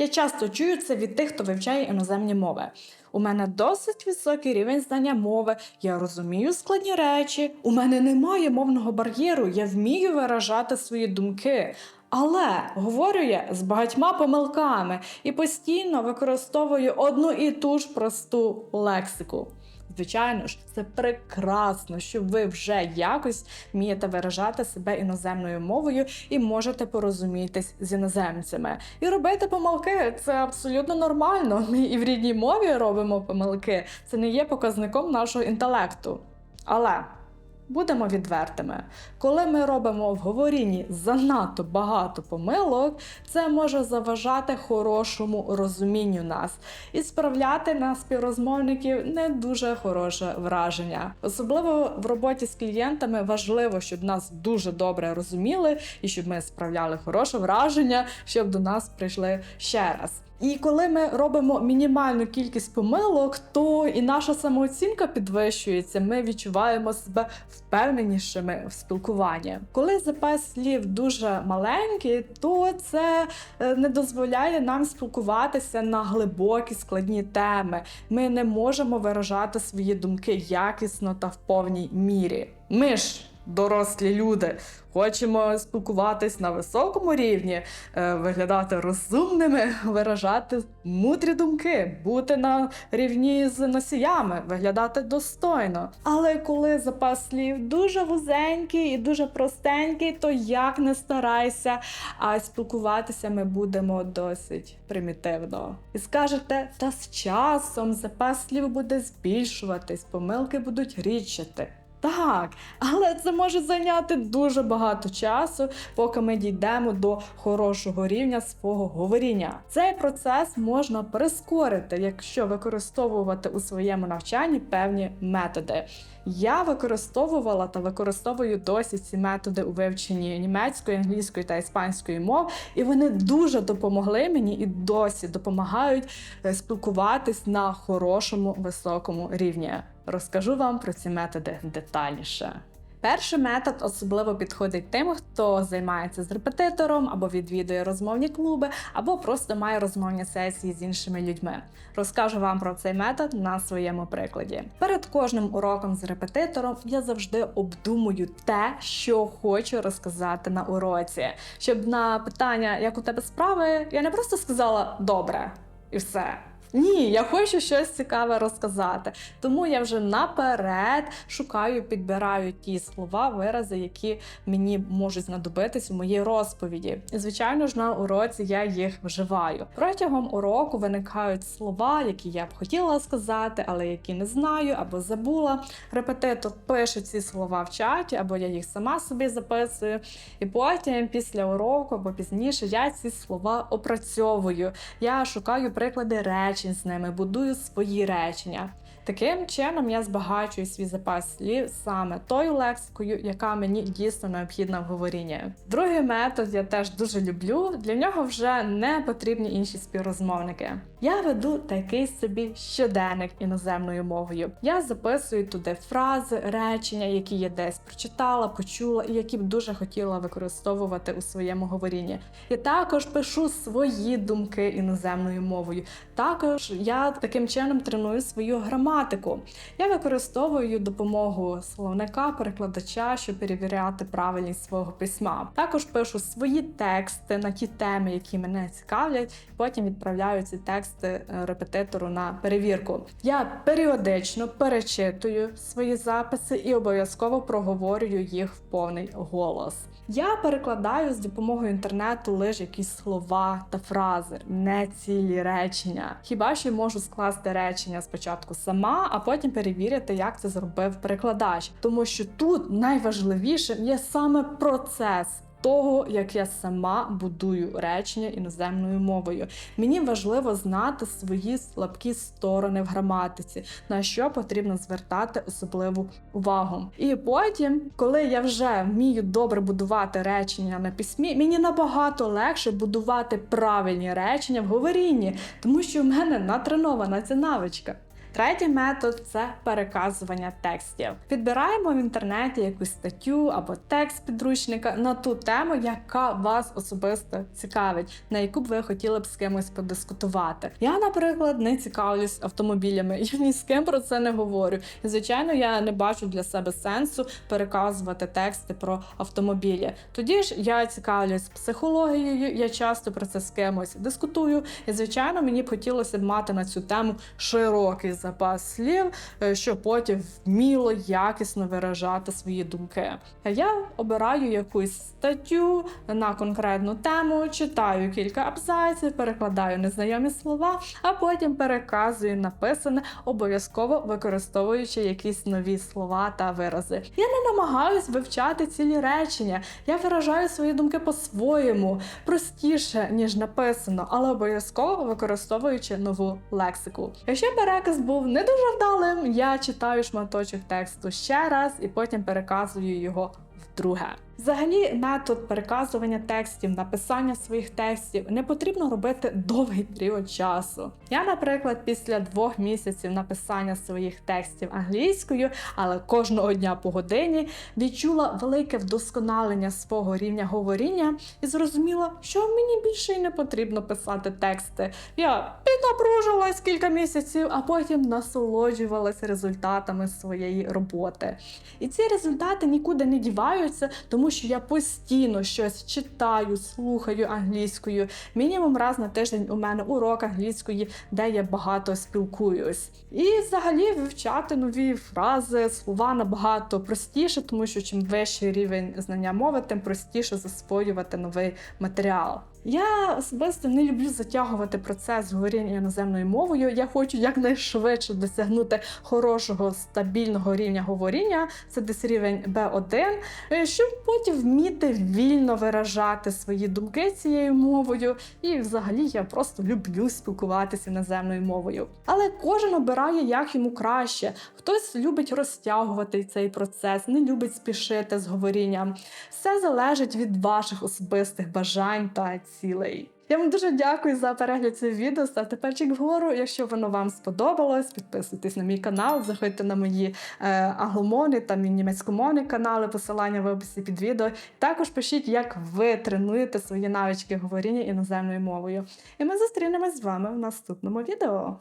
Я часто чую це від тих, хто вивчає іноземні мови. У мене досить високий рівень знання мови, я розумію складні речі, у мене немає мовного бар'єру, я вмію виражати свої думки. Але говорю я з багатьма помилками і постійно використовую одну і ту ж просту лексику. Звичайно ж, це прекрасно, що ви вже якось вмієте виражати себе іноземною мовою і можете порозумітись з іноземцями. І робити помилки це абсолютно нормально. Ми і в рідній мові робимо помилки. Це не є показником нашого інтелекту. Але будемо відвертими, коли ми робимо в говорінні занадто багато помилок, це може заважати хорошому розумінню нас і справляти на співрозмовників не дуже хороше враження. Особливо в роботі з клієнтами важливо, щоб нас дуже добре розуміли і щоб ми справляли хороше враження, щоб до нас прийшли ще раз. І коли ми робимо мінімальну кількість помилок, то і наша самооцінка підвищується. Ми відчуваємо себе впевненішими в спілкуванні. Коли запас слів дуже маленький, то це е, не дозволяє нам спілкуватися на глибокі складні теми. Ми не можемо виражати свої думки якісно та в повній мірі. Ми ж. Дорослі люди хочемо спілкуватись на високому рівні, е, виглядати розумними, виражати мудрі думки, бути на рівні з носіями, виглядати достойно. Але коли запас слів дуже вузенький і дуже простенький, то як не старайся, а спілкуватися ми будемо досить примітивно. І скажете, та з часом запас слів буде збільшуватись, помилки будуть рідшати. Так, але це може зайняти дуже багато часу, поки ми дійдемо до хорошого рівня свого говоріння. Цей процес можна прискорити, якщо використовувати у своєму навчанні певні методи. Я використовувала та використовую досі ці методи у вивченні німецької, англійської та іспанської мов, і вони дуже допомогли мені і досі допомагають е, спілкуватись на хорошому високому рівні. Розкажу вам про ці методи детальніше. Перший метод особливо підходить тим, хто займається з репетитором або відвідує розмовні клуби, або просто має розмовні сесії з іншими людьми. Розкажу вам про цей метод на своєму прикладі. Перед кожним уроком з репетитором я завжди обдумую те, що хочу розказати на уроці, щоб на питання, як у тебе справи, я не просто сказала добре і все. Ні, я хочу щось цікаве розказати. Тому я вже наперед шукаю, підбираю ті слова, вирази, які мені можуть знадобитись у моїй розповіді. І звичайно ж, на уроці я їх вживаю. Протягом уроку виникають слова, які я б хотіла сказати, але які не знаю або забула. Репетитор пише ці слова в чаті, або я їх сама собі записую. І потім, після уроку або пізніше, я ці слова опрацьовую. Я шукаю приклади речень з ними, будую свої речення. Таким чином я збагачую свій запас слів саме тою лексикою, яка мені дійсно необхідна в говорінні. Другий метод я теж дуже люблю. Для нього вже не потрібні інші співрозмовники. Я веду такий собі щоденник іноземною мовою. Я записую туди фрази, речення, які я десь прочитала, почула і які б дуже хотіла використовувати у своєму говорінні. Я також пишу свої думки іноземною мовою. Також я таким чином треную свою граматику. Я використовую допомогу словника, перекладача, щоб перевіряти правильність свого письма. Також пишу свої тексти на ті теми, які мене цікавлять. Потім відправляю ці тексти е, репетитору на перевірку. Я періодично перечитую свої записи і обов'язково проговорюю їх в повний голос. Я перекладаю з допомогою інтернету лише якісь слова та фрази, не цілі речення. Хіба що можу скласти речення спочатку сама, а потім перевірити, як це зробив перекладач. Тому що тут найважливішим є саме процес. Того, як я сама будую речення іноземною мовою, мені важливо знати свої слабкі сторони в граматиці, на що потрібно звертати особливу увагу. І потім, коли я вже вмію добре будувати речення на письмі, мені набагато легше будувати правильні речення в говорінні, тому що в мене натренована ця навичка. Третій метод це переказування текстів. Підбираємо в інтернеті якусь статтю або текст підручника на ту тему, яка вас особисто цікавить, на яку б ви хотіли б з кимось подискутувати. Я, наприклад, не цікавлюсь автомобілями. Я ні з ким про це не говорю. І звичайно, я не бачу для себе сенсу переказувати тексти про автомобілі. Тоді ж я цікавлюсь психологією, я часто про це з кимось дискутую. І звичайно, мені б хотілося б мати на цю тему широкий запас слів, е, щоб потім вміло, якісно виражати свої думки. Я обираю якусь статтю на конкретну тему, читаю кілька абзаців, перекладаю незнайомі слова, а потім переказую написане, обов'язково використовуючи якісь нові слова та вирази. Я не намагаюсь вивчати цілі речення. Я виражаю свої думки по-своєму, простіше ніж написано, але обов'язково використовуючи нову лексику. Якщо переказ був не дуже вдалим, я читаю шматочок тексту ще раз і потім переказую його вдруге. Взагалі, метод переказування текстів, написання своїх текстів не потрібно робити довгий період часу. Я, наприклад, після двох місяців написання своїх текстів англійською, але кожного дня по годині відчула велике вдосконалення свого рівня говоріння і зрозуміла, що мені більше й не потрібно писати тексти. Я піднапружилась кілька місяців, а потім насолоджувалася результатами своєї роботи. І ці результати нікуди не діваються, тому що я постійно щось читаю, слухаю англійською. Мінімум раз на тиждень у мене урок англійської, де я багато спілкуюсь. І взагалі вивчати нові фрази, слова набагато простіше, тому що чим вищий рівень знання мови, тим простіше засвоювати новий матеріал. Я особисто не люблю затягувати процес говоріння іноземною мовою. Я хочу якнайшвидше досягнути хорошого стабільного рівня говоріння. Це десь рівень B1, е, щоб потім вміти вільно виражати свої думки цією мовою. І взагалі я просто люблю спілкуватися іноземною мовою. Але кожен обирає як йому краще. Хтось любить розтягувати цей процес, не любить спішити з говорінням. Все залежить від ваших особистих бажань та цілей. Я вам дуже дякую за перегляд цього відео. Ставте пальчик вгору, якщо воно вам сподобалось. Підписуйтесь на мій канал, заходьте на мої е, англомовні та мій німецькомовні канали, посилання в описі під відео. Також пишіть, як ви тренуєте свої навички говоріння іноземною мовою. І ми зустрінемось з вами в наступному відео.